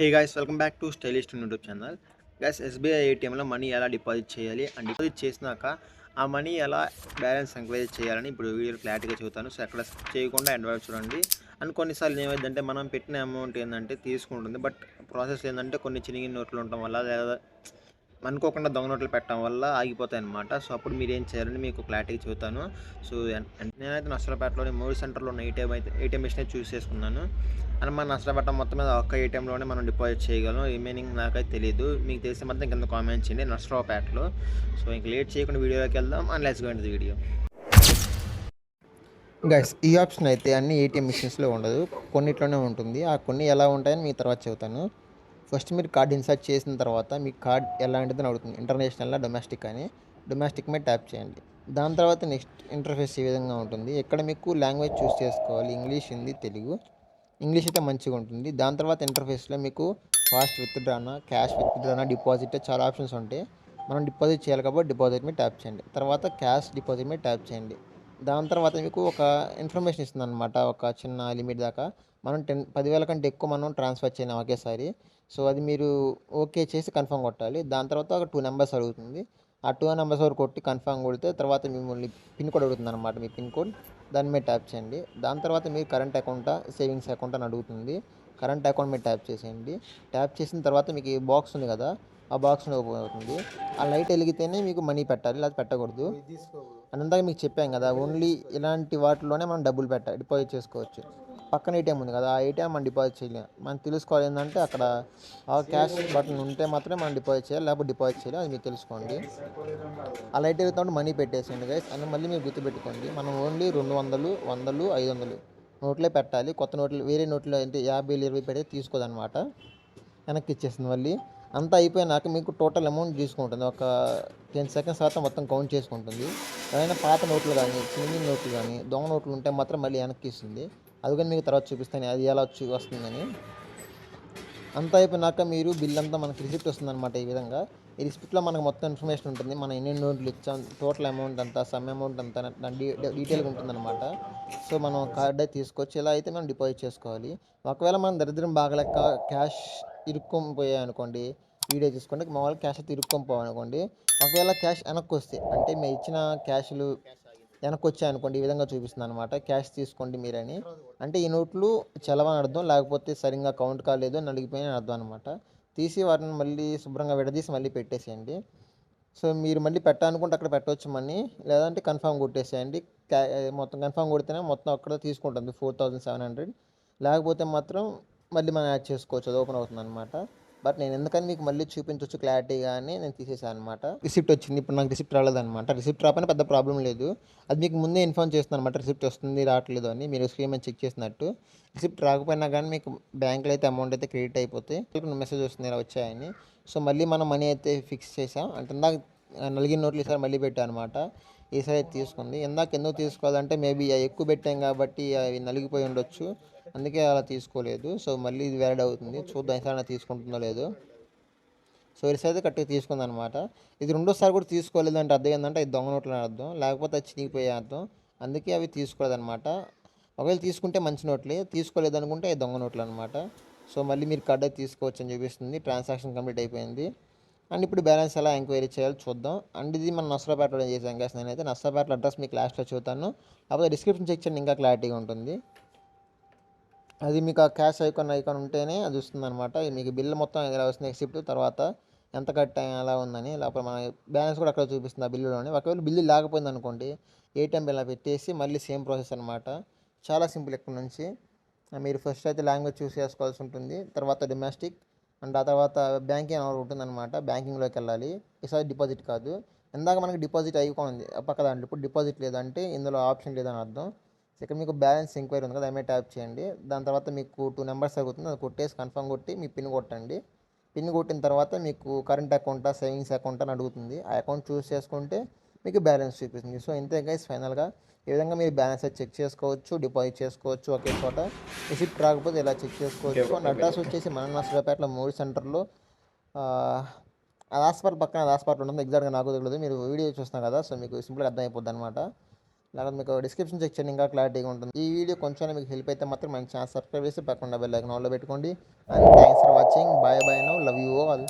Hey guys welcome back to stylist YouTube channel guys SBI ఏటీఎంలో money ఎలా deposit చేయాలి and deposit చేసినాక ఆ మనీ ఎలా బ్యాలెన్స్ ఎంక్వైరీ చేయాలని ఇప్పుడు వీడియో క్లారిటీగా చెబుతాను. సో ఎక్కడ చేయకుండా ఎండ్ వరకు చూడండి. అండ్ కొన్నిసార్లు ఏమైందంటే మనం పెట్టిన అమౌంట్ ఏంటంటే తీసుకుంటుంది. బట్ ప్రాసెస్ ఏంటంటే కొన్ని చినిగిన నోట్లు ఉండటం వల్ల లేదా అనుకోకుండా దొంగ నోట్లు పెట్టడం వల్ల ఆగిపోతాయి అనమాట సో అప్పుడు మీరు ఏం చేయాలని మీకు క్లారిటీగా చెబుతాను. సో నేనైతే నష్టపేటలోని మూడు సెంటర్లో ఉన్న ఏటీఎం అయితే ఏటీఎం మిషన్ చూస్ చేసుకున్నాను. అండ్ మన నష్టపేట మొత్తం మీద ఒక్క ఏటీఎంలోనే మనం డిపాజిట్ చేయగలం. రిమైనింగ్ నాకైతే తెలియదు మీకు తెలిస్తే మాత్రం కింద కామెంట్ చేయండి. నష్టపేటలో సో ఇంక లేట్ చేయకుండా వీడియోలోకి వెళ్దాం. And let's go into video. Guys ఈ ఆప్షన్ అయితే అన్ని ఏటీఎం మిషన్స్లో ఉండదు. కొన్నిట్లోనే ఉంటుంది. ఆ కొన్ని ఎలా ఉంటాయని మీ తర్వాత చెబుతాను. ఫస్ట్ మీరు కార్డ్ ఇన్సర్ట్ చేసిన తర్వాత మీ కార్డ్ ఎలాంటిదని అడుగుతుంది. ఇంటర్నేషనల్లా డొమెస్టిక్ అని. డొమెస్టిక్ మీద ట్యాప్ చేయండి. దాని తర్వాత నెక్స్ట్ ఇంటర్ఫేస్ ఈ విధంగా ఉంటుంది. ఇక్కడ మీకు లాంగ్వేజ్ చూస్ చేసుకోవాలి. ఇంగ్లీష్ హిందీ తెలుగు. ఇంగ్లీష్ అయితే మంచిగా ఉంటుంది. దాని తర్వాత ఇంటర్ఫేస్లో మీకు ఫాస్ట్ విత్డ్రానా క్యాష్ విత్డ్రానా డిపాజిట్ చాలా ఆప్షన్స్ ఉంటాయి. మనం డిపాజిట్ చేయాలి కాబట్టి డిపాజిట్ మీద ట్యాప్ చేయండి. తర్వాత క్యాష్ డిపాజిట్ మీద ట్యాప్ చేయండి. దాని తర్వాత మీకు ఒక ఇన్ఫర్మేషన్ ఇస్తుంది అనమాట ఒక చిన్న లిమిట్ దాకా. మనం టెన్ పదివేల కంటే ఎక్కువ మనం ట్రాన్స్ఫర్ చేయలేం ఒకేసారి. సో అది మీరు ఓకే చేసి కన్ఫర్మ్ కొట్టాలి. దాని తర్వాత ఒక టూ నెంబర్స్ అడుగుతుంది. ఆ టూ నెంబర్స్ వరకు కొట్టి కన్ఫర్మ్ కొడితే తర్వాత మిమ్మల్ని పిన్ కోడ్ అడుగుతుంది అనమాట మీ పిన్ కోడ్ దాని మీద ట్యాప్ చేయండి. దాని తర్వాత మీరు కరెంట్ అకౌంటా సేవింగ్స్ అకౌంట్ అని అడుగుతుంది. కరెంట్ అకౌంట్ మీద ట్యాప్ చేసేయండి. ట్యాప్ చేసిన తర్వాత మీకు ఈ బాక్స్ ఉంది కదా. ఆ బాక్స్ ఓపెన్ అవుతుంది ఆ లైట్ వెలిగితేనే మీకు మనీ పెట్టాలి లేదా పెట్టకూడదు. అనంతగా మీకు చెప్పాం కదా ఓన్లీ ఇలాంటి వాటిలోనే మనం డబ్బులు పెట్టాలి డిపాజిట్ చేసుకోవచ్చు. పక్కన ఏటీఎం ఉంది కదా ఆ ఏటీఎం మనం డిపాజిట్ చేయలేం. మనం తెలుసుకోవాలి ఏంటంటే అక్కడ ఆ క్యాష్ బటన్ ఉంటే మాత్రమే మనం డిపాజిట్ చేయాలి లేకపోతే డిపాజిట్ చేయాలి అది మీరు తెలుసుకోండి. ఆ లైట్ వెళ్తుంటే మనీ పెట్టేసేయండి గైస్ అని మళ్ళీ మీరు గుర్తుపెట్టుకోండి. మనం ఓన్లీ రెండు వందలు వందలు ఐదు వందలు నోట్లే పెట్టాలి. కొత్త నోట్లు వేరే నోట్లు అంటే యాభై ఇరవై పెడితే తీసుకోదన్నమాట. వెనక్కి ఇచ్చేస్తుంది మళ్ళీ. అంతా అయిపోయినాక మీకు టోటల్ అమౌంట్ తీసుకుంటుంది. ఒక టెన్ సెకండ్స్ తర్వాత మొత్తం కౌంట్ చేసుకుంటుంది. ఏమైనా పాత నోట్లు కానీ చిన్న నోట్లు కానీ దొంగ నోట్లు ఉంటే మాత్రం మళ్ళీ వెనక్కి ఇస్తుంది అది కానీ మీకు తర్వాత చూపిస్తాను. అది ఎలా వచ్చి వస్తుందని. అంతా అయిపోయినాక మీరు బిల్ అంతా మనకి రిసిప్ట్ వస్తుంది అనమాట ఈ విధంగా. ఈ రిసిప్ట్లో మనకు మొత్తం ఇన్ఫర్మేషన్ ఉంటుంది. మనం ఎన్ని నోట్లు ఇచ్చాం టోటల్ అమౌంట్ అంతా సమ్ అమౌంట్ అంతా డీటెయిల్గా ఉంటుందన్నమాట. సో మనం కార్డే తీసుకొచ్చి ఇలా అయితే మనం డిపాజిట్ చేసుకోవాలి. ఒకవేళ మనం దరిద్రం బాగలేక క్యాష్ ఇరుక్కొని పోయాయి అనుకోండి వీడియో చూసుకోండి మామూలుగా క్యాష్ అయితే ఇరుక్కొని పోవాలనుకోండి ఒకవేళ క్యాష్ వెనక్కి వస్తే అంటే మేము ఇచ్చిన క్యాష్లు వెనక్కి వచ్చాయి అనుకోండి ఈ విధంగా చూపిస్తుంది అనమాట క్యాష్ తీసుకోండి మీరని. అంటే ఈ నోట్లు చలవని అర్థం లేకపోతే సరిగ్గా కౌంట్ కాలేదు అని అర్థం అనమాట తీసి వాటిని మళ్ళీ శుభ్రంగా విడదీసి మళ్ళీ పెట్టేసేయండి. సో మీరు మళ్ళీ పెట్టాలనుకుంటే అక్కడ పెట్టవచ్చు మనీ లేదంటే కన్ఫామ్ కొట్టేసేయండి. క్యా మొత్తం కన్ఫామ్ కొడితేనే మొత్తం అక్కడ తీసుకుంటుంది ఫోర్ థౌజండ్ సెవెన్ హండ్రెడ్. లేకపోతే మాత్రం మళ్ళీ మనం యాడ్ చేసుకోవచ్చు అది ఓపెన్ అవుతుంది అనమాట బట్ నేను ఎందుకని మీకు మళ్ళీ చూపించవచ్చు క్లారిటీగా నేను తీసేసాను అనమాట రిసిప్ట్ వచ్చింది ఇప్పుడు నాకు రిసిప్ట్ రాలేదన్నమాట. రిసిప్ట్ రాపని పెద్ద ప్రాబ్లం లేదు. అది మీకు ముందే ఇన్ఫార్మ్ చేస్తున్నాను అనమాట రిసిప్ట్ వస్తుంది రావట్లేదు అని. మీరు స్క్రీన్ మీద చెక్ చేసినట్టు. రిసిప్ట్ రాకపోయినా కానీ మీకు బ్యాంక్లో అయితే అమౌంట్ అయితే క్రెడిట్ అయిపోతే మెసేజ్ వస్తుంది ఇలా వచ్చాయని. సో మళ్ళీ మనం మనీ అయితే ఫిక్స్ చేసాం. అంటే ఇందాక నలిగిన నోట్లు ఈసారి మళ్ళీ పెట్టాను అనమాట ఈసారి అయితే తీసుకుంది. ఇందాక ఎందుకు తీసుకోవాలంటే మేబీ ఎక్కువ పెట్టాం కాబట్టి అవి నలిగిపోయి ఉండొచ్చు. అందుకే అలా తీసుకోలేదు. సో మళ్ళీ ఇది వ్యాలిడ్ అవుతుంది. చూద్దాం ఈసారి తీసుకుంటుందో లేదో. సో ఈసారి అయితే కరెక్ట్గా తీసుకుంది అనమాట ఇది రెండోసారి కూడా తీసుకోలేదు అంటే అర్థం ఏంటంటే అది దొంగ నోట్లు అని అర్థం. లేకపోతే అది చినిగిపోయే అర్థం. అందుకే అవి తీసుకోలేదన్నమాట. ఒకవేళ తీసుకుంటే మంచి నోట్లే. తీసుకోలేదు అనుకుంటే అది దొంగ నోట్లు అనమాట సో మళ్ళీ మీరు కార్డ్ తీసుకోవచ్చు అని చూపిస్తుంది. ట్రాన్సాక్షన్ కంప్లీట్ అయిపోయింది. అండ్ ఇప్పుడు బ్యాలెన్స్ ఎలా ఎంక్వైరీ చేయాలో చూద్దాం. అండ్ ఇది మన నష్టపేటలో చేసాం కదా నేనైతే నష్టపేటల అడ్రస్ మీకు లాస్ట్లో చూస్తాను లేకపోతే డిస్క్రిప్షన్ చెక్ చేయండి ఇంకా క్లారిటీగా ఉంటుంది. అది మీకు ఆ క్యాష్ ఐకాన్ ఐకాన్ ఉంటేనే అది వస్తుంది అనమాట మీకు బిల్ మొత్తం ఎలా వస్తుంది ఎక్సిప్ట్ తర్వాత ఎంత కట్ ఎలా ఉందని లేకపోతే మన బ్యాలెన్స్ కూడా అక్కడ చూపిస్తుంది ఆ బిల్లులోనే. ఒకవేళ బిల్లు లేకపోయింది అనుకోండి ఏటీఎం బిల్ పెట్టేసి మళ్ళీ సేమ్ ప్రాసెస్ అనమాట చాలా సింపుల్ ఇక్కడ నుంచి. మీరు ఫస్ట్ అయితే లాంగ్వేజ్ చూస్ చేసుకోవాల్సి ఉంటుంది. తర్వాత డొమెస్టిక్ అండ్ ఆ తర్వాత బ్యాంకింగ్ అని ఉంటుందన్నమాట. బ్యాంకింగ్లోకి వెళ్ళాలి. ఈసారి డిపాజిట్ కాదు. ఇందాక మనకి డిపాజిట్ అయిపోయింది పక్క దాంట్లో. ఇప్పుడు డిపాజిట్ లేదంటే ఇందులో ఆప్షన్ లేదని అర్థం. ఇక్కడ మీకు బ్యాలెన్స్ ఎంక్వైరీ ఉంది కదా ఎంఏ ట్యాప్ చేయండి. దాని తర్వాత మీకు టూ నెంబర్స్ అవుతుంది అది కొట్టేసి కన్ఫర్మ్ కొట్టి మీ పిన్ కొట్టండి. పిన్ కొట్టిన తర్వాత మీకు కరెంట్ అకౌంటా సేవింగ్స్ అకౌంట్ అని అడుగుతుంది. ఆ అకౌంట్ చూస్ చేసుకుంటే మీకు బ్యాలెన్స్ చూపిస్తుంది. సో ఇంతే గైస్ ఫైనల్గా ఈ విధంగా మీరు బ్యాలెన్స్ అయితే చెక్ చేసుకోవచ్చు డిపాజిట్ చేసుకోవచ్చు ఒకే చోట రిసిప్ట్ రాకపోతే ఇలా చెక్ చేసుకోవచ్చు? అండ్ అడ్రస్ వచ్చేసి మన నర్సరాపేటలో మూడు సెంటర్లో. అది హాస్పిటల్ పక్కన హాస్పిటల్ ఉంటుంది. ఎగ్జాక్ట్గా నాకు తెలియదు మీరు వీడియో చూస్తున్నారు కదా. సో మీకు సింపుల్గా అర్థమైపోద్ది అనమాట లేకపోతే మీకు డిస్క్రిప్షన్ చెక్ చేయండి ఇంకా క్లారిటీగా ఉంటుంది. ఈ వీడియో కొంచెం మీకు హెల్ప్ అయితే మాత్రం మంచి ఛానల్ సబ్స్క్రైబ్ చేసి పక్కన బెల్ ఐకాన్ పెట్టుకోండి. And thanks for watching bye bye no love you all